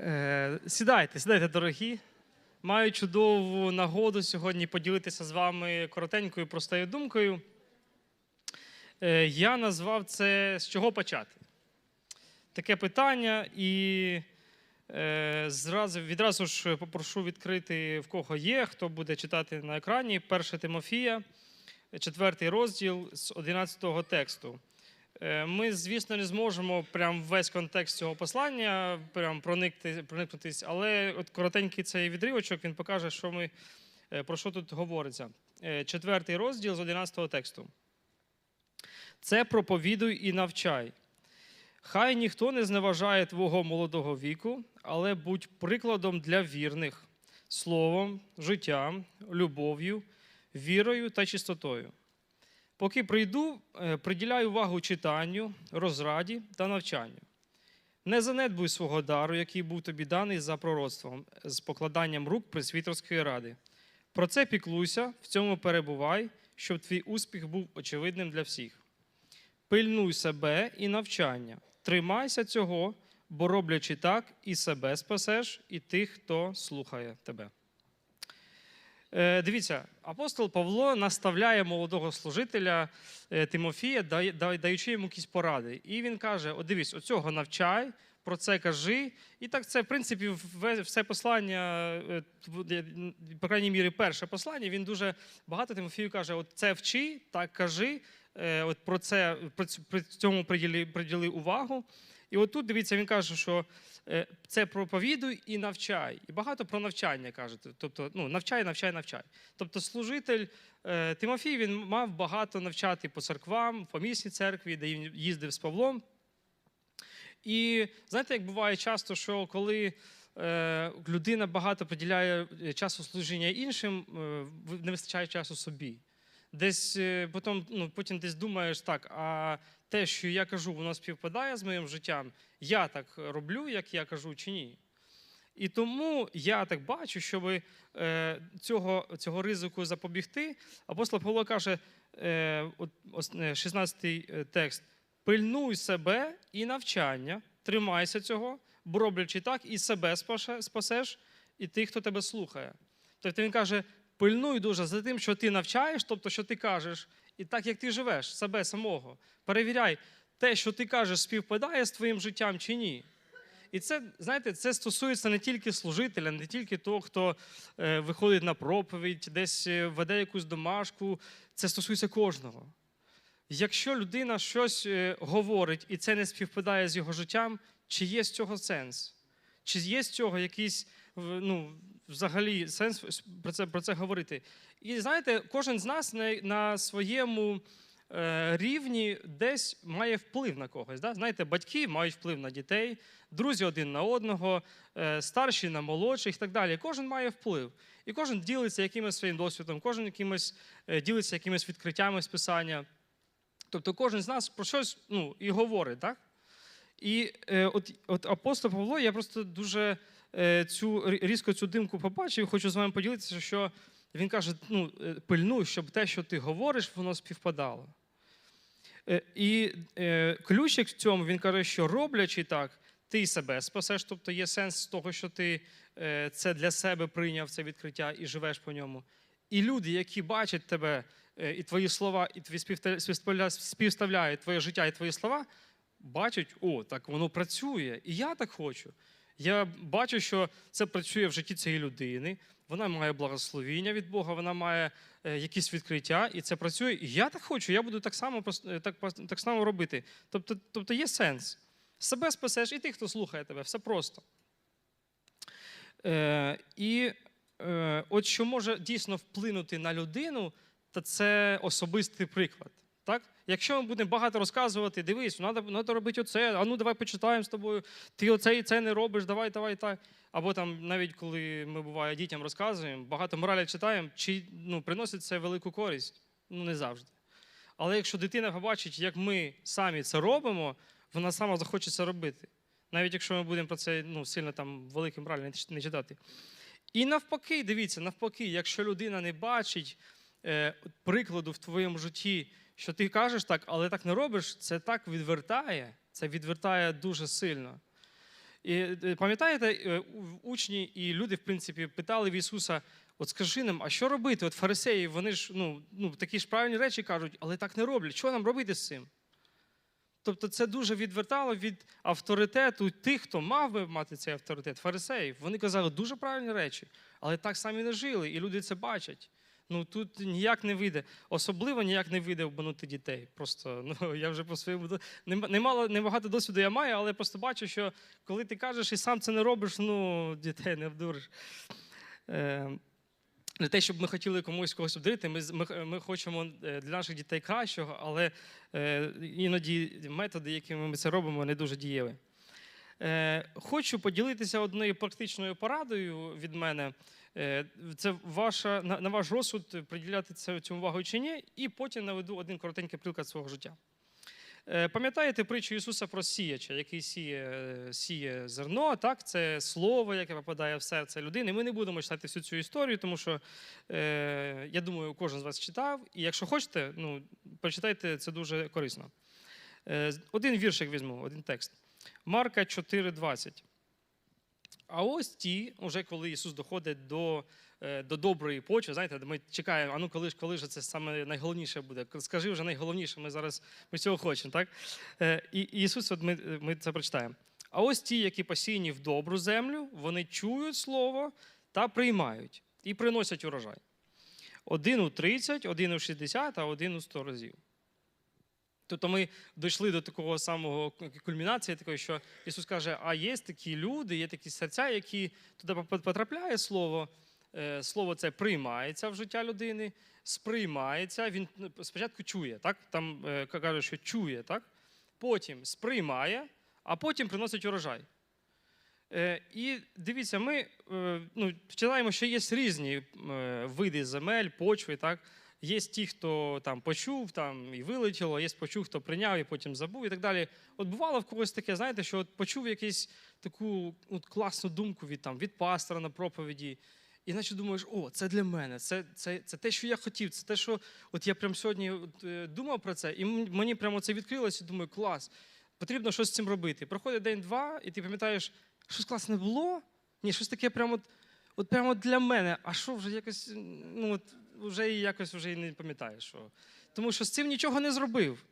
Е, Сідайте, сідайте, дорогі. Маю чудову нагоду сьогодні поділитися з вами коротенькою простою думкою. Е, Я назвав це з чого почати. Таке питання, і е, зразу, відразу ж попрошу відкрити в кого є, хто буде читати на екрані. 1 Тимофія, четвертий розділ з 11 тексту. Е, Ми, звісно, не зможемо прям весь контекст цього послання прям проникти, проникнутись, але от коротенький цей відривочок він покаже, що ми, е, про що тут говориться. Е, Четвертий розділ з 11 тексту. Це проповідуй і навчай. Хай ніхто не зневажає твого молодого віку, але будь прикладом для вірних словом, життям, любов'ю, вірою та чистотою. Поки прийду, е, приділяй увагу читанню, розраді та навчанню. Не занедбуй свого дару, який був тобі даний за пророцтвом, з покладанням рук пресвітерської ради. Про це піклуйся, в цьому перебувай, щоб твій успіх був очевидним для всіх. Пильнуй себе і навчання, тримайся цього, бо роблячи так, і себе спасеш, і тих, хто слухає тебе. Е, Дивіться, апостол Павло наставляє молодого служителя е, Тимофія, даючи йому якісь поради. І він каже: О, дивись, оцього навчай, про це кажи. І так це, в принципі, все послання, е, по крайній мірі, перше послання, він дуже багато Тимофію каже: от це вчи, так кажи, от про це при цьому приділи, приділи увагу. І от тут дивіться, він каже, що е, це проповідуй і навчай. І багато про навчання каже. Тобто, ну, навчай, навчай, навчай. Тобто, служитель е, Тимофій він мав багато навчати по церквам, по місній церкві, де він їздив з Павлом. І знаєте, як буває часто, що коли е, людина багато приділяє часу служіння іншим, не вистачає часу собі. Десь е, потім, ну, потім десь думаєш так, а те, що я кажу, воно співпадає з моїм життям, я так роблю, як я кажу, чи ні. І тому я так бачу, щоб е, цього, цього ризику запобігти, апостол Павло каже, е, от, ос- е, 16 текст: пильнуй себе і навчання, тримайся цього, бо роблячи так, і себе спасеш, і тих, хто тебе слухає. Тобто він каже: пильнуй дуже за тим, що ти навчаєш, тобто, що ти кажеш, і так, як ти живеш, себе самого. Перевіряй, те, що ти кажеш, співпадає з твоїм життям чи ні. І це, знаєте, це стосується не тільки служителя, не тільки того, хто е, виходить на проповідь, десь е, веде якусь домашку. Це стосується кожного. Якщо людина щось е, говорить і це не співпадає з його життям, чи є з цього сенс? Чи є з цього якийсь ну, взагалі сенс про це, про це говорити? І знаєте, кожен з нас на, на своєму е, рівні десь має вплив на когось. Да? Знаєте, батьки мають вплив на дітей, друзі один на одного, е, старші на молодших і так далі. Кожен має вплив. І кожен ділиться якимось своїм досвідом, кожен якимось, е, ділиться якимись відкриттями з писання. Тобто кожен з нас про щось ну, і говорить, так? І е, от, от апостол Павло, я просто дуже цю різко цю димку побачив, хочу з вами поділитися, що він каже: ну, е, пильнуй, щоб те, що ти говориш, воно співпадало. Е, і е, ключик в цьому він каже, що роблячи так, ти себе спасеш, тобто є сенс з того, що ти е, це для себе прийняв це відкриття і живеш по ньому. І люди, які бачать тебе, е, і твої слова, і твої співставляють твоє життя і твої слова, бачать, о, так воно працює, і я так хочу. Я бачу, що це працює в житті цієї людини. Вона має благословіння від Бога, вона має е, якісь відкриття, і це працює. І я так хочу, я буду так само, е, так, так само робити. Тобто, тобто є сенс. Себе спасеш і тих, хто слухає тебе. Все просто. Е, і е, от що може дійсно вплинути на людину, то це особистий приклад. Так? Якщо ми будемо багато розказувати, дивись, треба, робити оце, а ну давай почитаємо з тобою, ти оце і це не робиш, давай, давай, так. Або там, навіть коли ми буває дітям розказуємо, багато моралі читаємо, чи ну, приносить це велику користь? Ну, не завжди. Але якщо дитина побачить, як ми самі це робимо, вона сама захоче це робити. Навіть якщо ми будемо про це ну, сильно там великим моралі не читати. І навпаки, дивіться, навпаки, якщо людина не бачить е, прикладу в твоєму житті, що ти кажеш так, але так не робиш, це так відвертає, це відвертає дуже сильно. І е, пам'ятаєте, е, учні і люди, в принципі, питали в Ісуса: от скажи нам, а що робити? От фарисеї, вони ж ну, ну, такі ж правильні речі кажуть, але так не роблять. Що нам робити з цим? Тобто це дуже відвертало від авторитету тих, хто мав би мати цей авторитет, фарисеїв. Вони казали дуже правильні речі, але так самі не жили, і люди це бачать. Ну тут ніяк не вийде. Особливо ніяк не вийде обманути дітей. Просто ну я вже по своєму немало небагато досвіду я маю, але просто бачу, що коли ти кажеш і сам це не робиш, ну дітей не вдуриш. Е, не те, щоб ми хотіли комусь когось обдурити, ми, ми, ми хочемо е, для наших дітей кращого, але е, іноді методи, якими ми це робимо, не дуже дієві. Е, хочу поділитися однією практичною порадою від мене. Е, Це ваша, на, ваш розсуд приділяти це, цьому увагу чи ні, і потім наведу один коротенький приклад свого життя. Е, Пам'ятаєте притчу Ісуса про сіяча, який сіє, сіє зерно, так? це слово, яке попадає в серце людини. Ми не будемо читати всю цю історію, тому що е, я думаю, кожен з вас читав. І якщо хочете, ну, прочитайте, це дуже корисно. Е, один віршик візьму, один текст. Марка 4,20. А ось ті, уже коли Ісус доходить до, е, до доброї почви, знаєте, ми чекаємо, а ну коли ж, коли ж це саме найголовніше буде? Скажи вже найголовніше, ми зараз ми цього хочемо, так? Е, І Ісус, от ми, ми це прочитаємо. А ось ті, які посіяні в добру землю, вони чують слово та приймають і приносять урожай. Один у 30, один у 60, а один у 100 разів. Тобто ми дійшли до такого самого кульмінації, такої, що Ісус каже: а є такі люди, є такі серця, які туди потрапляє слово. е, Слово це приймається в життя людини, сприймається. Він ну, спочатку чує, так? Там е, каже, що чує, так? потім сприймає, а потім приносить урожай. Е, І дивіться, ми ну, читаємо, що є різні види земель, почви. Так? Є ті, хто там почув там, і вилетіло, є почув, хто прийняв і потім забув і так далі. От бувало в когось таке, знаєте, що от почув якусь таку от класну думку від, там, від пастора на проповіді, і наче думаєш, о, це для мене, це, це, це те, що я хотів, це те, що от я прямо сьогодні е, думав про це, і мені прямо це відкрилося, і думаю, клас, потрібно щось з цим робити. Проходить день-два, і ти пам'ятаєш, щось класне було? Ні, щось таке прямо от, от прямо для мене. А що вже якось, ну от вже якось вже і не пам'ятаєш. Тому що з цим нічого не зробив.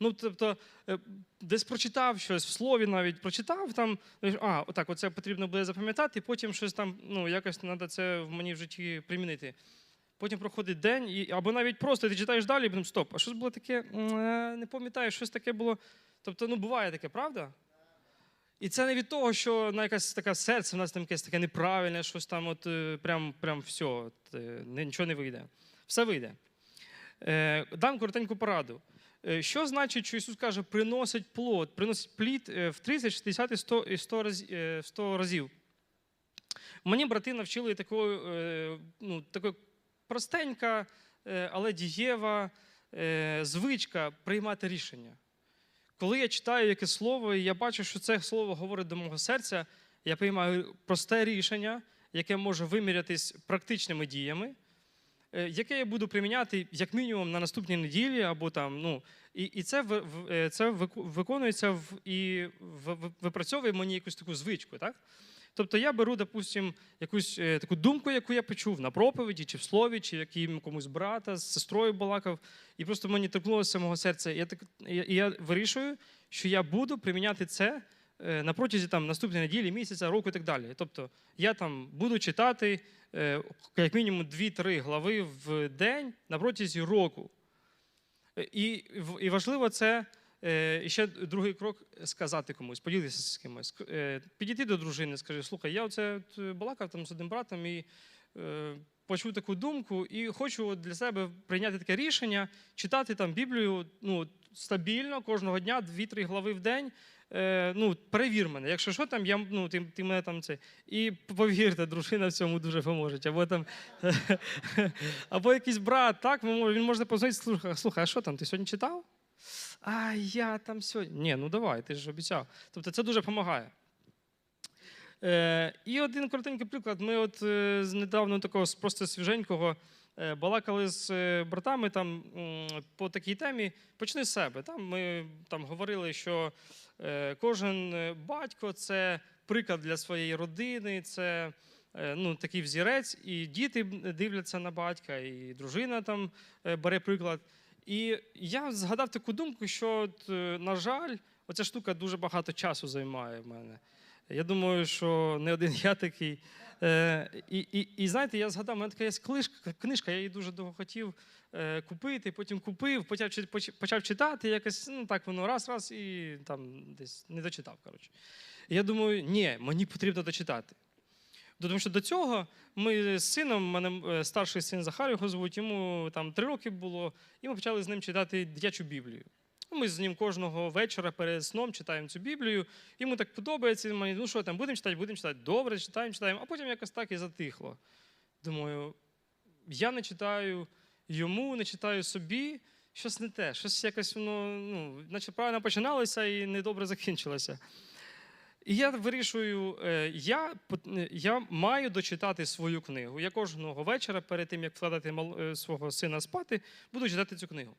Ну, тобто, е, десь прочитав щось в слові, навіть прочитав там, а, отак, оце потрібно буде запам'ятати, і потім щось там, ну, якось треба це в мені в житті примінити. Потім проходить день, і, або навіть просто ти читаєш далі, і потім стоп, а щось було таке, е, не пам'ятаю, щось таке було. Тобто, ну, буває таке, правда? І це не від того, що на якась таке серце в нас там якесь таке неправильне, щось там, от е, прям, прям все, от, е, нічого не вийде. Все вийде. Е, Дам коротеньку пораду. Що значить, що Ісус каже, приносить плод, приносить плід в 30, 60 і 100, і 100, разів, 100 разів? Мені брати навчили такою, е, ну, такою простенька, але дієва звичка приймати рішення. Коли я читаю якесь слово, і я бачу, що це слово говорить до мого серця, я приймаю просте рішення, яке може вимірятись практичними діями, е, яке я буду приміняти як мінімум на наступній неділі, або там, ну, і, і це, е, це виконується в, і випрацьовує мені якусь таку звичку. Так? Тобто я беру, допустим, якусь е, таку думку, яку я почув на проповіді, чи в слові, чи яким комусь брата з сестрою балакав, і просто мені торкнулося мого серця. І я, так, і я, вирішую, що я буду приміняти це е, на протязі там, наступної неділі, місяця, року і так далі. Тобто я там буду читати е, як мінімум 2-3 глави в день на протязі року. І, і важливо це і ще другий крок сказати комусь, поділитися з кимось. Е, Підійти до дружини, скажи, слухай, я оце е, балакав там з одним братом і е, почув таку думку, і хочу для себе прийняти таке рішення, читати там Біблію ну, стабільно кожного дня, 2-3 глави в день. Е, ну, перевір мене. Якщо що там, я, ну, ти, ти мене там це. І повірте, дружина в цьому дуже поможе. Або там, або якийсь брат, так, він може позвонити, слухай, слухай, а що там, ти сьогодні читав? А я там сьогодні. Ні, ну давай, ти ж обіцяв. Тобто це дуже допомагає. Е, і один коротенький приклад. Ми от е, з недавно такого просто свіженького е, балакали з е, братами там по такій темі. Почни з себе. Там ми там говорили, що кожен батько це приклад для своєї родини, це ну, такий взірець, і діти дивляться на батька, і дружина там бере приклад. І я згадав таку думку, що, е, на жаль, оця штука дуже багато часу займає в мене. Я думаю, що не один я такий. Е, і, і, і знаєте, я згадав, у мене така є книжка, книжка, я її дуже довго хотів е, купити, потім купив, почав, почав читати, якось ну так воно раз, раз і там десь не дочитав. Коротше. Я думаю, ні, мені потрібно дочитати. Тому що до цього ми з сином, мене е, старший син Захар його звуть, йому там три роки було, і ми почали з ним читати дитячу Біблію. Ну, Ми з ним кожного вечора перед сном читаємо цю Біблію. Йому так подобається. Мені, ну що там, будемо читати, будемо читати. Добре, читаємо, читаємо. А потім якось так і затихло. Думаю, я не читаю йому, не читаю собі. Щось не те, щось якось воно, ну, наче правильно починалося і недобре закінчилося. І я вирішую, е, я, е, я маю дочитати свою книгу. Я кожного вечора, перед тим, як вкладати е, свого сина спати, буду читати цю книгу.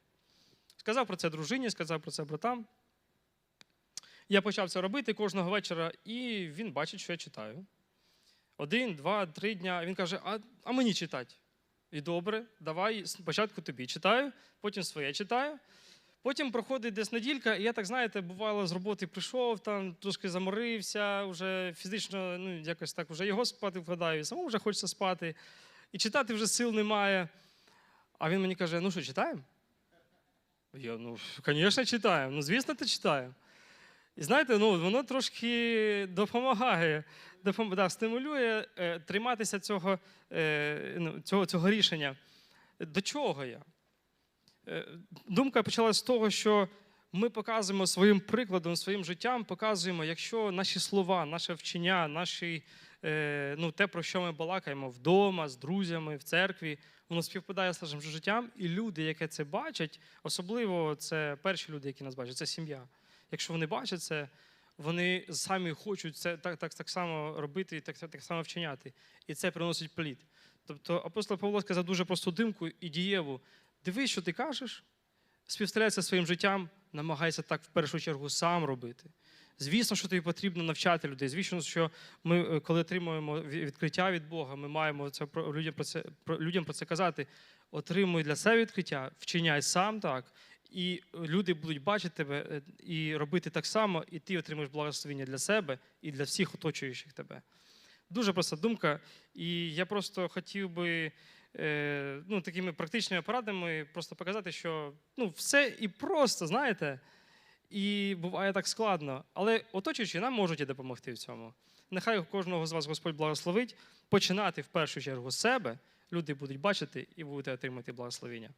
Сказав про це дружині, сказав про це братам. Я почав це робити кожного вечора, і він бачить, що я читаю. Один, два, три дня. Він каже: А, а мені читати? І добре, давай спочатку тобі читаю, потім своє читаю. Потім проходить десь неділька, і я так, знаєте, бувало, з роботи прийшов, там трошки заморився, вже фізично, ну, якось так вже його спати вкладаю, і самому вже хочеться спати. І читати вже сил немає. А він мені каже: ну що, читаємо? Я, ну, звісно, читаємо. Ну, звісно, ти читаємо. І знаєте, ну, воно трошки допомагає, допом... да, стимулює е, триматися цього, е, ну, цього, цього рішення. До чого я? Е, думка почалася з того, що ми показуємо своїм прикладом, своїм життям, показуємо, якщо наші слова, наше вчення, наші, е, ну, те, про що ми балакаємо вдома, з друзями, в церкві, воно співпадає з нашим життям, і люди, які це бачать, особливо це перші люди, які нас бачать, це сім'я. Якщо вони бачать це, вони самі хочуть це так, так, так само робити і так, так само вчиняти. І це приносить плід. Тобто апостол Павло сказав дуже просту думку і дієву. Дивись, що ти кажеш, співставляйся своїм життям, намагайся так в першу чергу сам робити. Звісно, що тобі потрібно навчати людей. Звісно, що ми, е, коли отримуємо відкриття від Бога, ми маємо це людям про це людям про це казати. Отримуй для себе відкриття, вчиняй сам так, і люди будуть бачити тебе е, і робити так само, і ти отримаєш благословення для себе і для всіх оточуючих тебе. Дуже проста думка, і я просто хотів би е, ну, такими практичними порадами просто показати, що ну, все і просто, знаєте, і буває так складно. Але оточуючі нам можуть і допомогти в цьому. Нехай кожного з вас Господь благословить починати в першу чергу з себе. Люди будуть бачити і будете отримати благословення.